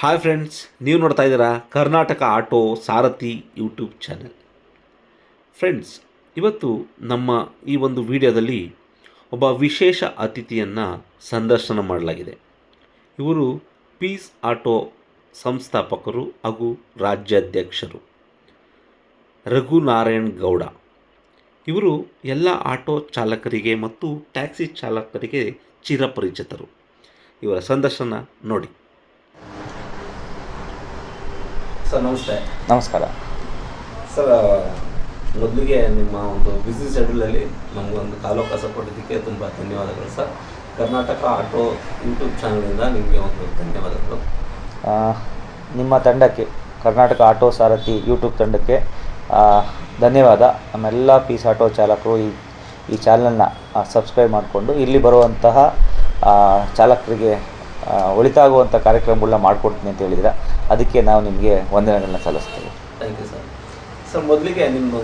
Hi friends ನೀವು ನೋಡ್ತಾ ಇದ್ದೀರಾ Karnataka auto Sarathi YouTube channel friends ಇವತ್ತು ನಮ್ಮ ಈ ಒಂದು ವಿಡಿಯೋದಲ್ಲಿ ಒಬ್ಬ ವಿಶೇಷ ಅತಿಥಿಯನ್ನು ಸಂದರ್ಶನ ಮಾಡಲಾಗಿದೆ. ಇವರು ಪೀಸ್ ಆಟೋ ಸಂಸ್ಥಾಪಕರು ಹಾಗೂ ರಾಜ್ಯಾಧ್ಯಕ್ಷರು. ರಘುನಾರಾಯಣ್ ಗೌಡ. ಇವರು ಎಲ್ಲ ಆಟೋ ಚಾಲಕರಿಗೆ ಮತ್ತು ಟ್ಯಾಕ್ಸಿ ಚಾಲಕರಿಗೆ ಚಿರಪರಿಚಿತರು. ಇವರ ಸಂದರ್ಶನ ನೋಡಿ. ಸರ್ ನಮಸ್ತೆ. ನಮಸ್ಕಾರ. ಸರ್ ಮೊದಲಿಗೆ ನಿಮ್ಮ ಒಂದು ಬಿಸಿ ಶೆಡ್ಯೂಲಲ್ಲಿ ನಮಗೊಂದು ಕಾಲಾವಕಾಶ ಕೊಟ್ಟಿದ್ದಕ್ಕೆ ತುಂಬ ಧನ್ಯವಾದಗಳು ಸರ್. ಕರ್ನಾಟಕ ಆಟೋ ಯೂಟ್ಯೂಬ್ ಚಾನಲಿಂದ ನಿಮಗೆ ಒಂದು ಧನ್ಯವಾದಗಳು. ನಿಮ್ಮ ತಂಡಕ್ಕೆ ಕರ್ನಾಟಕ ಆಟೋ ಸಾರಥಿ ಯೂಟ್ಯೂಬ್ ತಂಡಕ್ಕೆ ಧನ್ಯವಾದ. ನಮ್ಮೆಲ್ಲ ಪೀಸ್ ಆಟೋ ಚಾಲಕರು ಈ ಈ ಚಾನಲ್ನ ಸಬ್ಸ್ಕ್ರೈಬ್ ಮಾಡಿಕೊಂಡು ಇಲ್ಲಿ ಬರುವಂತಹ ಚಾಲಕರಿಗೆ ಒಳಿತಾಗುವಂಥ ಕಾರ್ಯಕ್ರಮಗಳನ್ನ ಮಾಡಿಕೊಡ್ತೀನಿ ಅಂತ ಹೇಳಿದ್ರೆ ಅದಕ್ಕೆ ನಾವು ನಿಮಗೆ ವಂದನೆಗಳನ್ನ ಸಲ್ಲಿಸ್ತೇವೆ. ಥ್ಯಾಂಕ್ ಯು ಸರ್ ಸರ್ ಮೊದಲಿಗೆ ನಿಮ್ಮ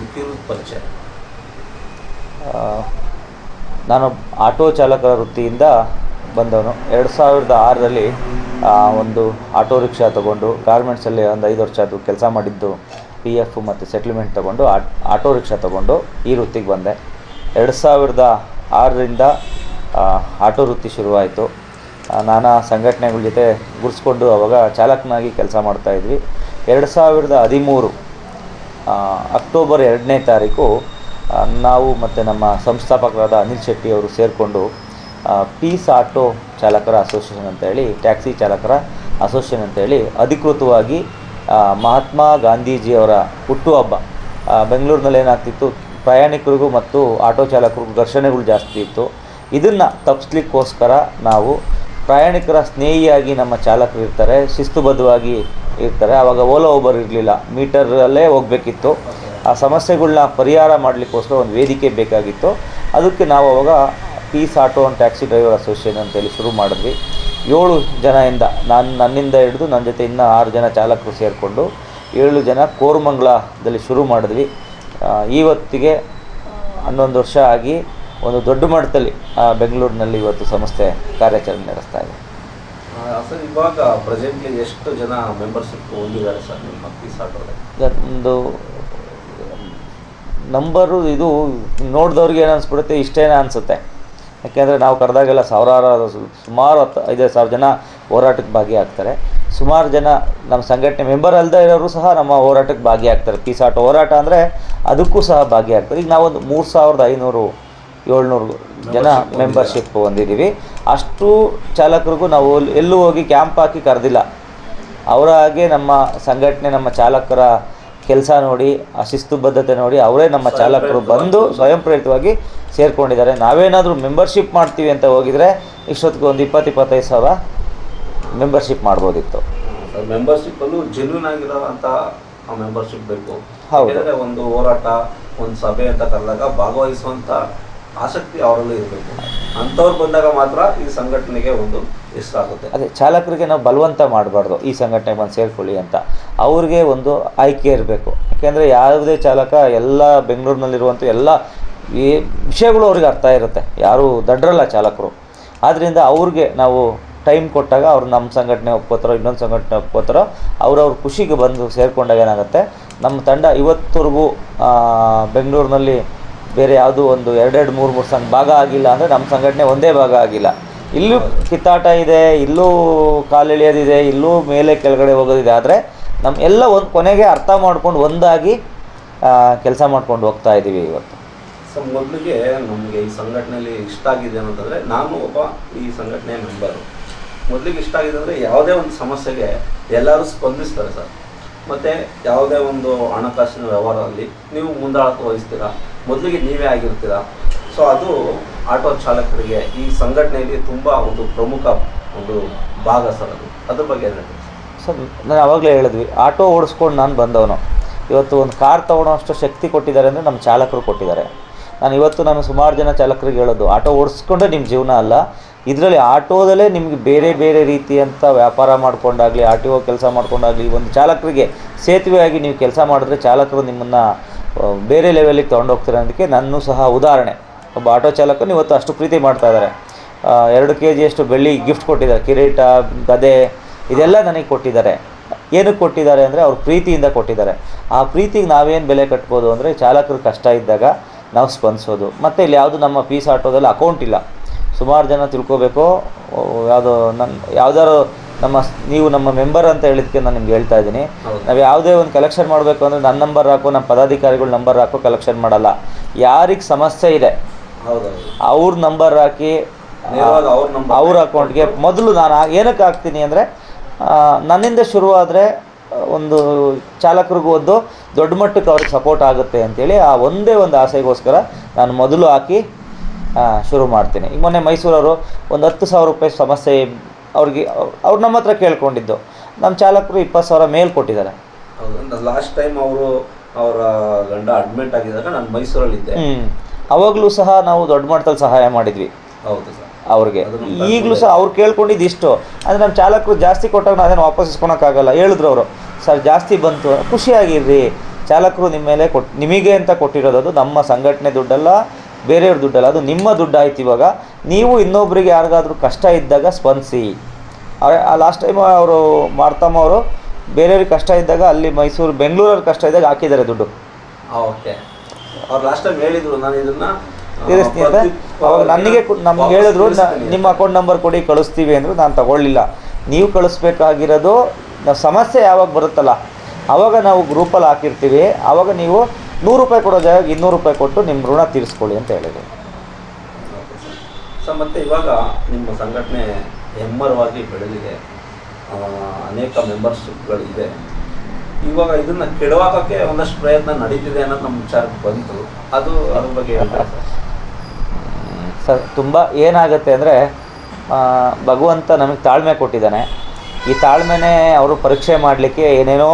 ಪರಿಚಯ. ನಾನು ಆಟೋ ಚಾಲಕರ ವೃತ್ತಿಯಿಂದ ಬಂದವನು. ಎರಡು ಸಾವಿರದ ಆರರಲ್ಲಿ ಒಂದು ಆಟೋ ರಿಕ್ಷಾ ತಗೊಂಡು ಗಾರ್ಮೆಂಟ್ಸಲ್ಲಿ ಒಂದು ಐದು ವರ್ಷ ಅದು ಕೆಲಸ ಮಾಡಿದ್ದು. ಪಿ ಎಫ್ ಮತ್ತು ಸೆಟ್ಲ್ಮೆಂಟ್ ತೊಗೊಂಡು ಆಟೋ ರಿಕ್ಷಾ ತೊಗೊಂಡು ಈ ವೃತ್ತಿಗೆ ಬಂದೆ. ಎರಡು ಸಾವಿರದ ಆರರಿಂದ ಆಟೋ ವೃತ್ತಿ ಶುರುವಾಯಿತು. ನಾನಾ ಸಂಘಟನೆಗಳ ಜೊತೆ ಗುರ್ಸ್ಕೊಂಡು ಅವಾಗ ಚಾಲಕನಾಗಿ ಕೆಲಸ ಮಾಡ್ತಾಯಿದ್ವಿ ಎರಡು ಸಾವಿರದ ಹದಿಮೂರು ಅಕ್ಟೋಬರ್ ಎರಡನೇ ತಾರೀಕು ನಾವು ಮತ್ತು ನಮ್ಮ ಸಂಸ್ಥಾಪಕರಾದ ಅನಿಲ್ ಶೆಟ್ಟಿ ಅವರು ಸೇರಿಕೊಂಡು ಪೀಸ್ ಆಟೋ ಚಾಲಕರ ಅಸೋಸಿಯೇಷನ್ ಅಂತೇಳಿ ಟ್ಯಾಕ್ಸಿ ಚಾಲಕರ ಅಸೋಸಿಯೇಷನ್ ಅಂತೇಳಿ ಅಧಿಕೃತವಾಗಿ ಮಹಾತ್ಮ ಗಾಂಧೀಜಿಯವರ ಹುಟ್ಟುಹಬ್ಬ ಬೆಂಗಳೂರಿನಲ್ಲಿ ಏನಾಗ್ತಿತ್ತು, ಪ್ರಯಾಣಿಕರಿಗೂ ಮತ್ತು ಆಟೋ ಚಾಲಕರಿಗೂ ಘರ್ಷಣೆಗಳು ಜಾಸ್ತಿ ಇತ್ತು. ಇದನ್ನು ತಪ್ಪಿಸ್ಲಿಕ್ಕೋಸ್ಕರ ನಾವು ಪ್ರಯಾಣಿಕರ ಸ್ನೇಹಿಯಾಗಿ ನಮ್ಮ ಚಾಲಕರು ಇರ್ತಾರೆ ಶಿಸ್ತುಬದ್ಧವಾಗಿ ಇರ್ತಾರೆ. ಆವಾಗ ಓಲೋ ಓಬರ್ ಇರಲಿಲ್ಲ. ಮೀಟರಲ್ಲೇ ಹೋಗಬೇಕಿತ್ತು. ಆ ಸಮಸ್ಯೆಗಳನ್ನ ಪರಿಹಾರ ಮಾಡಲಿಕ್ಕೋಸ್ಕರ ಒಂದು ವೇದಿಕೆ ಬೇಕಾಗಿತ್ತು. ಅದಕ್ಕೆ ನಾವು ಅವಾಗ peace auto and taxi driver association ಅಂತೇಳಿ ಶುರು ಮಾಡಿದ್ವಿ. ಏಳು ಜನದಿಂದ ನಾನು, ನನ್ನಿಂದ ಹಿಡಿದು ನನ್ನ ಜೊತೆ ಇನ್ನೂ ಆರು ಜನ ಚಾಲಕರು ಸೇರಿಕೊಂಡು ಏಳು ಜನ ಕೋರಮಂಗಲದಲ್ಲಿ ಶುರು ಮಾಡಿದ್ವಿ. ಇವತ್ತಿಗೆ ಹನ್ನೊಂದು ವರ್ಷ ಆಗಿ ಒಂದು ದೊಡ್ಡ ಮಟ್ಟದಲ್ಲಿ ಆ, ಬೆಂಗಳೂರಿನಲ್ಲಿ ಇವತ್ತು ಸಂಸ್ಥೆ ಕಾರ್ಯಾಚರಣೆ ನಡೆಸ್ತಾ ಇದೆ. ಸರ್ ಇವಾಗ ಪ್ರೆಸೆಂಟ್ಲಿ ಎಷ್ಟು ಜನ ಮೆಂಬರ್ಶಿಪ್ ಹೊಂದಿದ್ದಾರೆ ಸರ್ ನಿಮ್ಮ ಪೀಸ್ ಆಟೋದಲ್ಲಿ ಒಂದು ನಂಬರು ಇದು ನೋಡಿದವ್ರಿಗೆ ಏನು ಅನಿಸ್ಬಿಡುತ್ತೆ ಇಷ್ಟೇನ ಅನಿಸುತ್ತೆ. ಯಾಕೆಂದರೆ ನಾವು ಕರೆದಾಗೆಲ್ಲ ಸಾವಿರಾರು ಸುಮಾರು ಹತ್ತು ಐದೈದು ಸಾವಿರ ಜನ ಹೋರಾಟಕ್ಕೆ ಭಾಗಿಯಾಗ್ತಾರೆ. ಸುಮಾರು ಜನ ನಮ್ಮ ಸಂಘಟನೆ ಮೆಂಬರ್ ಅಲ್ಲದೆ ಇರೋರು ಸಹ ನಮ್ಮ ಹೋರಾಟಕ್ಕೆ ಭಾಗಿಯಾಗ್ತಾರೆ. ಪೀಸಾಟ ಹೋರಾಟ ಅಂದರೆ ಅದಕ್ಕೂ ಸಹ ಭಾಗಿಯಾಗ್ತಾರೆ. ಈಗ ನಾವೊಂದು ಮೂರು ಸಾವಿರದ ಐನೂರು ಏಳ್ನೂರು ಜನ ಮೆಂಬರ್ಶಿಪ್ ಹೊಂದಿದ್ದೀವಿ ಅಷ್ಟು ಚಾಲಕರಿಗೂ ನಾವು ಎಲ್- ಎಲ್ಲೂ ಹೋಗಿ ಕ್ಯಾಂಪ್ ಹಾಕಿ ಕರೆದಿಲ್ಲ. ಅವರ ಹಾಗೆ ನಮ್ಮ ಸಂಘಟನೆ ನಮ್ಮ ಚಾಲಕರ ಕೆಲಸ ನೋಡಿ ಆ ಶಿಸ್ತುಬದ್ಧತೆ ನೋಡಿ ಅವರೇ ನಮ್ಮ ಚಾಲಕರು ಬಂದು ಸ್ವಯಂ ಪ್ರೇರಿತವಾಗಿ ಸೇರಿಕೊಂಡಿದ್ದಾರೆ. ನಾವೇನಾದರೂ ಮೆಂಬರ್ಶಿಪ್ ಮಾಡ್ತೀವಿ ಅಂತ ಹೋಗಿದರೆ ಇಷ್ಟೊತ್ತಿಗೆ ಒಂದು ಇಪ್ಪತ್ತು ಇಪ್ಪತ್ತೈದು ಸಾವಿರ ಮೆಂಬರ್ಶಿಪ್ ಮಾಡ್ಬೋದಿತ್ತು. ಮೆಂಬರ್ಶಿಪ್ಪಲ್ಲೂ ಜೆನ್ಯೂನ್ ಆಗಿರೋಂಥ ಮೆಂಬರ್ಶಿಪ್ ಬೇಕು. ಹೌದು. ಒಂದು ಹೋರಾಟ ಒಂದು ಸಭೆ ಅಂತ ಕರೆದಾಗ ಭಾಗವಹಿಸುವಂತ ಆಸಕ್ತಿ ಅವರಲ್ಲಿ ಇರಬೇಕು. ಅಂಥವ್ರು ಬಂದಾಗ ಮಾತ್ರ ಈ ಸಂಘಟನೆಗೆ ಒಂದು ಆಗುತ್ತೆ. ಅದೇ, ಚಾಲಕರಿಗೆ ನಾವು ಬಲವಂತ ಮಾಡಬಾರ್ದು, ಈ ಸಂಘಟನೆ ಬಂದು ಸೇರ್ಕೊಳ್ಳಿ ಅಂತ. ಅವ್ರಿಗೆ ಒಂದು ಆಯ್ಕೆ ಇರಬೇಕು. ಯಾಕೆಂದರೆ ಯಾವುದೇ ಚಾಲಕ ಎಲ್ಲ ಬೆಂಗಳೂರಿನಲ್ಲಿರುವಂಥ ಎಲ್ಲ ಈ ವಿಷಯಗಳು ಅವ್ರಿಗೆ ಅರ್ಥ ಇರುತ್ತೆ. ಯಾರು ದಡ್ರಲ್ಲ ಚಾಲಕರು. ಆದ್ದರಿಂದ ಅವ್ರಿಗೆ ನಾವು ಟೈಮ್ ಕೊಟ್ಟಾಗ ಅವ್ರು ನಮ್ಮ ಸಂಘಟನೆ ಒಪ್ಕೋತಾರೋ, ಇನ್ನೊಂದು ಸಂಘಟನೆ ಒಪ್ಕೋತಾರೋ ಅವ್ರವ್ರ ಖುಷಿಗೆ ಬಂದು ಸೇರಿಕೊಂಡಾಗ ಏನಾಗುತ್ತೆ? ನಮ್ಮ ತಂಡ ಇವತ್ತವರೆಗೂ ಬೆಂಗಳೂರಿನಲ್ಲಿ ಬೇರೆ ಯಾವುದೂ ಒಂದು ಎರಡೆರಡು ಮೂರು ಮೂರು ಸಂಘ ಭಾಗ ಆಗಿಲ್ಲ ಅಂದರೆ ನಮ್ಮ ಸಂಘಟನೆ ಒಂದೇ ಭಾಗ ಆಗಿಲ್ಲ. ಇಲ್ಲೂ ಕಿತ್ತಾಟ ಇದೆ, ಇಲ್ಲೂ ಕಾಲೆಳೆಯೋದಿದೆ, ಇಲ್ಲೂ ಮೇಲೆ ಕೆಳಗಡೆ ಹೋಗೋದಿದೆ. ಆದರೆ ನಮ್ಮ ಎಲ್ಲ ಒಂದು ಕೊನೆಗೆ ಅರ್ಥ ಮಾಡ್ಕೊಂಡು ಒಂದಾಗಿ ಕೆಲಸ ಮಾಡ್ಕೊಂಡು ಹೋಗ್ತಾ ಇದ್ದೀವಿ ಇವತ್ತು. ಸೊ ಮೊದಲಿಗೆ ನಮಗೆ ಈ ಸಂಘಟನೆಯಲ್ಲಿ ಇಷ್ಟ ಆಗಿದೆ ಅಂತಂದರೆ ನಾನು ಒಬ್ಬ ಈ ಸಂಘಟನೆಯ ಮೆಂಬರು. ಮೊದಲಿಗೆ ಇಷ್ಟ ಆಗಿದೆ ಅಂದರೆ ಯಾವುದೇ ಒಂದು ಸಮಸ್ಯೆಗೆ ಎಲ್ಲರೂ ಸ್ಪಂದಿಸ್ತಾರೆ ಸರ್. ಮತ್ತು ಯಾವುದೇ ಒಂದು ಹಣಕಾಸಿನ ವ್ಯವಹಾರದಲ್ಲಿ ನೀವು ಮುಂದಾಳತ್ವ ವಹಿಸ್ತೀರಾ? ಮೊದಲಿಗೆ ನೀವೇ ಆಗಿರ್ತೀರ? ಸೊ ಅದು ಆಟೋ ಚಾಲಕರಿಗೆ ಈ ಸಂಘಟನೆಯಲ್ಲಿ ತುಂಬ ಒಂದು ಪ್ರಮುಖ ಒಂದು ಭಾಗ ಸರ್ ಅದು. ಅದ್ರ ಬಗ್ಗೆ ಸರ್, ನಾನು ಆವಾಗಲೇ ಹೇಳಿದ್ವಿ, ಆಟೋ ಓಡಿಸ್ಕೊಂಡು ನಾನು ಬಂದವನು. ಇವತ್ತು ಒಂದು ಕಾರ್ ತೊಗೊಳೋ ಅಷ್ಟು ಶಕ್ತಿ ಕೊಟ್ಟಿದ್ದಾರೆ ಅಂದರೆ ನಮ್ಮ ಚಾಲಕರು ಕೊಟ್ಟಿದ್ದಾರೆ. ನಾನು ಇವತ್ತು ನಾನು ಸುಮಾರು ಜನ ಚಾಲಕರಿಗೆ ಹೇಳೋದು, ಆಟೋ ಓಡಿಸ್ಕೊಂಡ್ರೆ ನಿಮ್ಮ ಜೀವನ ಅಲ್ಲ. ಇದರಲ್ಲಿ ಆಟೋದಲ್ಲೇ ನಿಮಗೆ ಬೇರೆ ಬೇರೆ ರೀತಿಯಂಥ ವ್ಯಾಪಾರ ಮಾಡಿಕೊಂಡಾಗಲಿ, ಆರ್ ಟಿ ಒ ಕೆಲಸ ಮಾಡಿಕೊಂಡಾಗಲಿ, ಒಂದು ಚಾಲಕರಿಗೆ ಸೇತುವೆಯಾಗಿ ನೀವು ಕೆಲಸ ಮಾಡಿದ್ರೆ ಚಾಲಕರು ನಿಮ್ಮನ್ನು ಬೇರೆ ಲೆವೆಲಿಗೆ ತೊಗೊಂಡೋಗ್ತಾರೆ ಅದಕ್ಕೆ ನನ್ನೂ ಸಹ ಉದಾಹರಣೆ. ಒಬ್ಬ ಆಟೋ ಚಾಲಕನು ಇವತ್ತು ಅಷ್ಟು ಪ್ರೀತಿ ಮಾಡ್ತಾ ಇದ್ದಾರೆ ಎರಡು ಕೆ ಜಿಯಷ್ಟು ಬೆಳ್ಳಿ ಗಿಫ್ಟ್ ಕೊಟ್ಟಿದ್ದಾರೆ. ಕಿರೀಟ, ಗದೆ, ಇದೆಲ್ಲ ನನಗೆ ಕೊಟ್ಟಿದ್ದಾರೆ. ಏನಕ್ಕೆ ಕೊಟ್ಟಿದ್ದಾರೆ ಅಂದರೆ ಅವ್ರ ಪ್ರೀತಿಯಿಂದ ಕೊಟ್ಟಿದ್ದಾರೆ. ಆ ಪ್ರೀತಿಗೆ ನಾವೇನು ಬೆಲೆ ಕಟ್ಬೋದು ಅಂದರೆ ಚಾಲಕರು ಕಷ್ಟ ಇದ್ದಾಗ ನಾವು ಸ್ಪಂದಿಸೋದು. ಮತ್ತು ಇಲ್ಲಿ ಯಾವುದು ನಮ್ಮ ಪೀಸ್ ಆಟೋದಲ್ಲಿ ಅಕೌಂಟ್ ಇಲ್ಲ. ಸುಮಾರು ಜನ ತಿಳ್ಕೋಬೇಕು. ಯಾವುದೋ ನನ್ನ ಯಾವ್ದಾದ್ರು ನಮ್ಮ ನೀವು ನಮ್ಮ ಮೆಂಬರ್ ಅಂತ ಹೇಳಿದಕ್ಕೆ ನಾನು ನಿಮ್ಗೆ ಹೇಳ್ತಾ ಇದ್ದೀನಿ. ನಾವು ಯಾವುದೇ ಒಂದು ಕಲೆಕ್ಷನ್ ಮಾಡಬೇಕು ಅಂದರೆ ನನ್ನ ನಂಬರ್ ಹಾಕು ನಮ್ಮ ಪದಾಧಿಕಾರಿಗಳ ನಂಬರ್ ಹಾಕು ಕಲೆಕ್ಷನ್ ಮಾಡಲ್ಲ. ಯಾರಿಗೆ ಸಮಸ್ಯೆ ಇದೆ ಅವ್ರ ನಂಬರ್ ಹಾಕಿ ಅವ್ರ ಅಕೌಂಟ್ಗೆ ಮೊದಲು ನಾನು ಏನಕ್ಕೆ ಹಾಕ್ತೀನಿ ಅಂದರೆ ನನ್ನಿಂದ ಶುರುವಾದರೆ ಒಂದು ಚಾಲಕರಿಗೂ ಒಂದು ದೊಡ್ಡ ಮಟ್ಟಕ್ಕೆ ಅವ್ರಿಗೆ ಸಪೋರ್ಟ್ ಆಗುತ್ತೆ ಅಂತೇಳಿ ಆ ಒಂದೇ ಒಂದು ಆಸೆಗೋಸ್ಕರ ನಾನು ಮೊದಲು ಹಾಕಿ ಶುರು ಮಾಡ್ತೀನಿ. ಈಗ ಮೊನ್ನೆ ಮೈಸೂರವರು ಒಂದು ಹತ್ತು ಸಾವಿರ ರೂಪಾಯಿ ಸಮಸ್ಯೆ ಅವ್ರಿಗೆ ಅವ್ರು ನಮ್ಮ ಹತ್ರ ಕೇಳ್ಕೊಂಡಿದ್ದು. ನಮ್ಮ ಚಾಲಕರು ಇಪ್ಪತ್ತು ಸಾವಿರ ಮೇಲ್ ಕೊಟ್ಟಿದ್ದಾರೆ. ಹೌದು ಲಾಸ್ಟ್ ಟೈಮ್ ಅವರು ಅವರ ಗಂಡ ಅಡ್ಮಿಟ್ ಆಗಿದ್ದಾಗ ನಾನು ಮೈಸೂರಲ್ಲಿ ಇದ್ದೆ ಅವಾಗಲೂ ಸಹ ನಾವು ದೊಡ್ಡ ಮಟ್ಟದಲ್ಲಿ ಸಹಾಯ ಮಾಡಿದ್ವಿ. ಹೌದು ಸರ್. ಅವ್ರಿಗೆ. ಈಗಲೂ ಸಹ ಅವ್ರು ಕೇಳ್ಕೊಂಡಿದ್ದು ಇಷ್ಟು. ಅಂದರೆ ನಮ್ಮ ಚಾಲಕರು ಜಾಸ್ತಿ ಕೊಟ್ಟಾಗ ನಾನು ಅದನ್ನು ವಾಪಸ್ ಇಸ್ಕೊಳಕ್ಕಾಗಲ್ಲ. ಹೇಳಿದ್ರು ಅವರು ಸರ್ ಜಾಸ್ತಿ ಬಂತು ಖುಷಿಯಾಗಿರ್ರಿ. ಚಾಲಕರು ನಿಮ್ಮ ಮೇಲೆ ಕೊಟ್ ನಿಮಗೆ ಅಂತ ಕೊಟ್ಟಿರೋದು ನಮ್ಮ ಸಂಘಟನೆ ದುಡ್ಡಲ್ಲ. ಬೇರೆಯವ್ರ ದುಡ್ಡಲ್ಲ ಅದು ನಿಮ್ಮ ದುಡ್ಡು ಆಯ್ತು ಇವಾಗ. ನೀವು ಇನ್ನೊಬ್ಬರಿಗೆ ಯಾರಿಗಾದ್ರೂ ಕಷ್ಟ ಇದ್ದಾಗ ಸ್ಪಂದಿಸಿ. ಲಾಸ್ಟ್ ಟೈಮ್ ಅವರು ಮಾಡ್ತಮ್ಮ ಅವರು ಬೇರೆಯವ್ರಿಗೆ ಕಷ್ಟ ಇದ್ದಾಗ ಅಲ್ಲಿ ಮೈಸೂರು ಬೆಂಗಳೂರಲ್ಲಿ ಕಷ್ಟ ಇದ್ದಾಗ ಹಾಕಿದ್ದಾರೆ ದುಡ್ಡು. ಓಕೆ. ಅವ್ರು ಲಾಸ್ಟ್ ಟೈಮ್ ಹೇಳಿದ್ರು ನಾನು ಇದನ್ನ ತೀರಿಸ್ತೀನಿ ಅಂತ. ಅವಾಗ ನನಗೆ ನಮ್ಗೆ ಹೇಳಿದ್ರು ನಿಮ್ಮ ಅಕೌಂಟ್ ನಂಬರ್ ಕೊಡಿ ಕಳಿಸ್ತೀವಿ ಅಂದರು ನಾನು ತಗೊಳ್ಳಿಲ್ಲ. ನೀವು ಕಳಿಸ್ಬೇಕಾಗಿರೋದು ನಾವು ಸಮಸ್ಯೆ ಯಾವಾಗ ಬರುತ್ತಲ್ಲ ಅವಾಗ ನಾವು ಗ್ರೂಪಲ್ಲಿ ಹಾಕಿರ್ತೀವಿ. ಆವಾಗ ನೀವು ನೂರು ರೂಪಾಯಿ ಕೊಡೋ ಜಾಗ ಇನ್ನೂರು ರೂಪಾಯಿ ಕೊಟ್ಟು ನಿಮ್ಮ ಋಣ ತೀರಿಸ್ಕೊಳ್ಳಿ ಅಂತ ಹೇಳಿದ್ರು ಓಕೆ ಸರ್. ಮತ್ತೆ ಇವಾಗ ನಿಮ್ಮ ಸಂಘಟನೆ ಹೆಮ್ಮರವಾಗಿ ಬೆಳೆದಿದೆ. ಅನೇಕ ಮೆಂಬರ್ಶಿಪ್ಗಳಿದೆ. ಇವಾಗ ಇದನ್ನ ಕೆಡವಾಕಕ್ಕೆ ಒಂದಷ್ಟು ಪ್ರಯತ್ನ ನಡೀತಿದೆ ಅನ್ನೋದು ನಮ್ಮ ವಿಚಾರಕ್ಕೆ ಬಂತು. ಅದು ಅದ್ರ ಬಗ್ಗೆ ಸರ್? ಸರ್ ತುಂಬ ಏನಾಗುತ್ತೆ ಅಂದರೆ ಭಗವಂತ ನಮಗೆ ತಾಳ್ಮೆ ಕೊಟ್ಟಿದ್ದಾನೆ. ಈ ತಾಳ್ಮೆನೇ ಅವರು ಪರೀಕ್ಷೆ ಮಾಡಲಿಕ್ಕೆ ಏನೇನೋ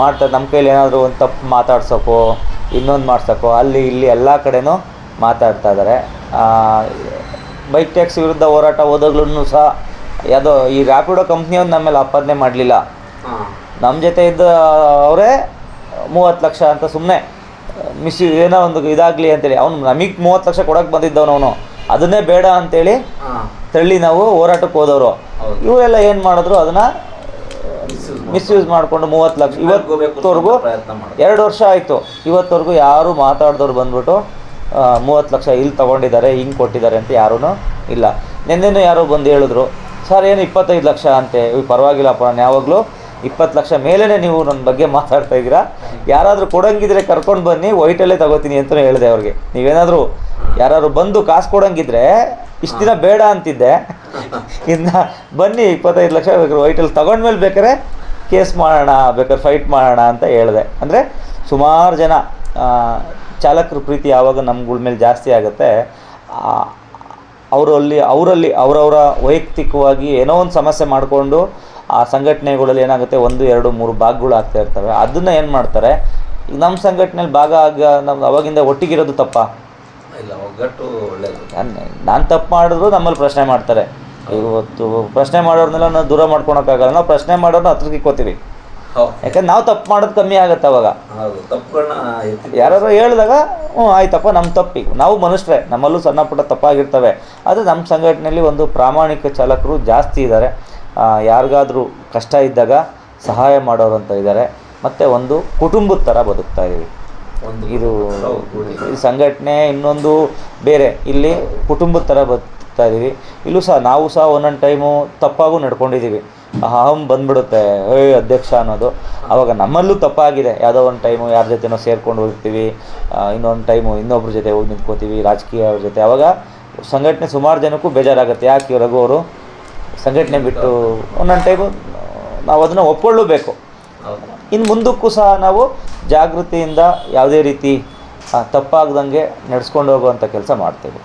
ಮಾಡ್ತಾರೆ. ನಮ್ಮ ಕೈಲಿ ಏನಾದರೂ ಒಂದು ತಪ್ಪು ಮಾತಾಡ್ಸೋಕೋ ಇನ್ನೊಂದು ಮಾಡ್ಸೋಕ್ಕೋ? ಅಲ್ಲಿ ಇಲ್ಲಿ ಎಲ್ಲ ಕಡೆನೂ ಮಾತಾಡ್ತಾ ಇದ್ದಾರೆ ಬೈಕ್ ಟ್ಯಾಕ್ಸ್ ವಿರುದ್ಧ ಹೋರಾಟ ಹೋದಾಗ್ಲೂ ಸಹ ಯಾವುದೋ ಈ ರ್ಯಾಪಿಡೋ ಕಂಪ್ನಿಯವ್ರು ನಮ್ಮ ಮೇಲೆ ಆಪಾದನೆ ಮಾಡಲಿಲ್ಲ. ನಮ್ಮ ಜೊತೆ ಇದ್ದ ಅವರೇ ಮೂವತ್ತು ಲಕ್ಷ ಅಂತ ಸುಮ್ಮನೆ ಮಿಸ್ ಏನೋ ಒಂದು ಇದಾಗಲಿ ಅಂತೇಳಿ. ಅವ್ನು ನಮಗೆ ಮೂವತ್ತು ಲಕ್ಷ ಕೊಡೋಕೆ ಬಂದಿದ್ದವನು ಅವನು. ಅದನ್ನೇ ಬೇಡ ಅಂತೇಳಿ ತಳ್ಳಿ ನಾವು ಹೋರಾಟಕ್ಕೆ ಹೋದವರು. ಹೌದು. ಇವರೆಲ್ಲ ಏನು ಮಾಡಿದ್ರು? ಅದನ್ನು ಮಿಸ್ಯೂಸ್ ಮಾಡಿಕೊಂಡು. ಮೂವತ್ತು ಲಕ್ಷ ಇವತ್ತುವರೆಗೂ. ಎರಡು ವರ್ಷ ಆಯಿತು. ಇವತ್ತವರೆಗೂ ಯಾರು ಮಾತಾಡಿದವ್ರು ಬಂದ್ಬಿಟ್ಟು ಮೂವತ್ತು ಲಕ್ಷ ಇಲ್ಲಿ ತೊಗೊಂಡಿದ್ದಾರೆ ಹಿಂಗೆ ಕೊಟ್ಟಿದ್ದಾರೆ ಅಂತ ಯಾರೂ ಇಲ್ಲ. ನಿನ್ನೆನೂ ಯಾರೋ ಬಂದು ಹೇಳಿದ್ರು ಸರ್ ಏನು ಇಪ್ಪತ್ತೈದು ಲಕ್ಷ ಅಂತೆ ಇವ್ ಪರವಾಗಿಲ್ಲಪ್ಪ ನಾನು ಯಾವಾಗಲೂ ಇಪ್ಪತ್ತು ಲಕ್ಷ ಮೇಲೇ ನೀವು ನನ್ನ ಬಗ್ಗೆ ಮಾತಾಡ್ತಾ ಇದ್ದೀರಾ? ಯಾರಾದರೂ ಕೊಡಂಗಿದ್ರೆ ಕರ್ಕೊಂಡು ಬನ್ನಿ, ವೈಟಲ್ಲೇ ತಗೋತೀನಿ ಅಂತ ಹೇಳಿದೆ ಅವ್ರಿಗೆ. ನೀವೇನಾದರೂ ಯಾರಾದ್ರು ಬಂದು ಕಾಸು ಕೊಡಂಗಿದ್ರೆ ಇಷ್ಟು ದಿನ ಬೇಡ ಅಂತಿದ್ದೆ. ಇನ್ನು ಬನ್ನಿ, ಇಪ್ಪತ್ತೈದು ಲಕ್ಷ ಬೇಕಾದ್ರೆ ವೈಟಲ್ಲಿ ತಗೊಂಡ್ಮೇಲೆ ಬೇಕಾದ್ರೆ ಕೇಸ್ ಮಾಡೋಣ, ಬೇಕಾದ್ರೆ ಫೈಟ್ ಮಾಡೋಣ ಅಂತ ಹೇಳಿದೆ. ಅಂದರೆ ಸುಮಾರು ಜನ ಚಾಲಕರ ಪ್ರೀತಿ ಯಾವಾಗ ನಮ್ಗಳ ಮೇಲೆ ಜಾಸ್ತಿ ಆಗುತ್ತೆ ಅವರಲ್ಲಿ ಅವರಲ್ಲಿ, ಅವರವರ ವೈಯಕ್ತಿಕವಾಗಿ ಏನೋ ಒಂದು ಸಮಸ್ಯೆ ಮಾಡಿಕೊಂಡು ಆ ಸಂಘಟನೆಗಳಲ್ಲಿ ಏನಾಗುತ್ತೆ? ಒಂದು ಎರಡು ಮೂರು ಭಾಗಗಳು ಆಗ್ತಾ ಇರ್ತವೆ. ಅದನ್ನ ಏನು ಮಾಡ್ತಾರೆ? ಈಗ ನಮ್ಮ ಸಂಘಟನೆಯಲ್ಲಿ ಭಾಗ ಆಗ ನಮ್ಮ ಅವಾಗಿಂದ ಒಟ್ಟಿಗಿರೋದು ತಪ್ಪ. ಇಲ್ಲ ಒಗ್ಗಟ್ಟು ನಾನು ತಪ್ಪು ಮಾಡಿದ್ರು ನಮ್ಮಲ್ಲಿ ಪ್ರಶ್ನೆ ಮಾಡ್ತಾರೆ. ಇವತ್ತು ಪ್ರಶ್ನೆ ಮಾಡೋರ್ನೆಲ್ಲ ನಾವು ದೂರ ಮಾಡ್ಕೊಳಕ್ಕಾಗಲ್ಲ. ನಾವು ಪ್ರಶ್ನೆ ಮಾಡೋರ್ನ ಹತ್ರಕ್ಕೆ ಇಕ್ಕೋತೀವಿ. ಯಾಕಂದ್ರೆ ನಾವು ತಪ್ಪು ಮಾಡೋದು ಕಮ್ಮಿ ಆಗುತ್ತೆ ಅವಾಗ. ತಪ್ಪುಗಳನ್ನ ಯಾರು ಹೇಳಿದಾಗ ಹ್ಞೂ ಆಯ್ತಪ್ಪ ನಮ್ಮ ತಪ್ಪಿ. ನಾವು ಮನುಷ್ಯರೇ ನಮ್ಮಲ್ಲೂ ಸಣ್ಣ ಪುಟ್ಟ ತಪ್ಪಾಗಿರ್ತವೆ. ಆದರೆ ನಮ್ಮ ಸಂಘಟನೆಯಲ್ಲಿ ಒಂದು ಪ್ರಾಮಾಣಿಕ ಚಾಲಕರು ಜಾಸ್ತಿ ಇದ್ದಾರೆ ಯಾರಿಗಾದರೂ ಕಷ್ಟ ಇದ್ದಾಗ ಸಹಾಯ ಮಾಡೋರು ಅಂತ ಇದ್ದಾರೆ. ಮತ್ತು ಒಂದು ಕುಟುಂಬದ ಥರ ಬದುಕ್ತಾ ಇದ್ದೀವಿ ಒಂದು ಇದು ಈ ಸಂಘಟನೆ ಇನ್ನೊಂದು ಬೇರೆ. ಇಲ್ಲಿ ಕುಟುಂಬದ ಥರ ಬದುಕ್ತಾ ಇದ್ದೀವಿ ಇಲ್ಲೂ ಸಹ ನಾವು ಸಹ ಒಂದೊಂದು ಟೈಮು ತಪ್ಪಾಗೂ ನಡ್ಕೊಂಡಿದ್ದೀವಿ ಅಹಂ ಬಂದ್ಬಿಡುತ್ತೆ. ಏಯ್ ಅಧ್ಯಕ್ಷ ಅನ್ನೋದು. ಆವಾಗ ನಮ್ಮಲ್ಲೂ ತಪ್ಪಾಗಿದೆ. ಯಾವುದೋ ಒಂದು ಟೈಮು ಯಾರ ಜೊತೆನೋ ಸೇರ್ಕೊಂಡು ಹೋಗ್ತೀವಿ. ಇನ್ನೊಂದು ಟೈಮು ಇನ್ನೊಬ್ರ ಜೊತೆ ಹೋಗಿ ನಿಂತ್ಕೋತೀವಿ. ರಾಜಕೀಯ ಅವ್ರ ಜೊತೆ. ಆವಾಗ ಸಂಘಟನೆ ಸುಮಾರು ಜನಕ್ಕೂ ಬೇಜಾರಾಗುತ್ತೆ. ಯಾಕೆ ರಘು ಅವರು? ಸಂಘಟನೆ ಬಿಟ್ಟು ಒಂದೊಂದು ಟೈಮು ನಾವು ಅದನ್ನು ಒಪ್ಕೊಳ್ಳಬೇಕು. ಇನ್ನು ಮುಂದಕ್ಕೂ ಸಹ ನಾವು ಜಾಗೃತಿಯಿಂದ ಯಾವುದೇ ರೀತಿ ತಪ್ಪಾಗ್ದಂಗೆ ನಡೆಸ್ಕೊಂಡು ಹೋಗುವಂಥ ಕೆಲಸ ಮಾಡ್ತೇವೆ.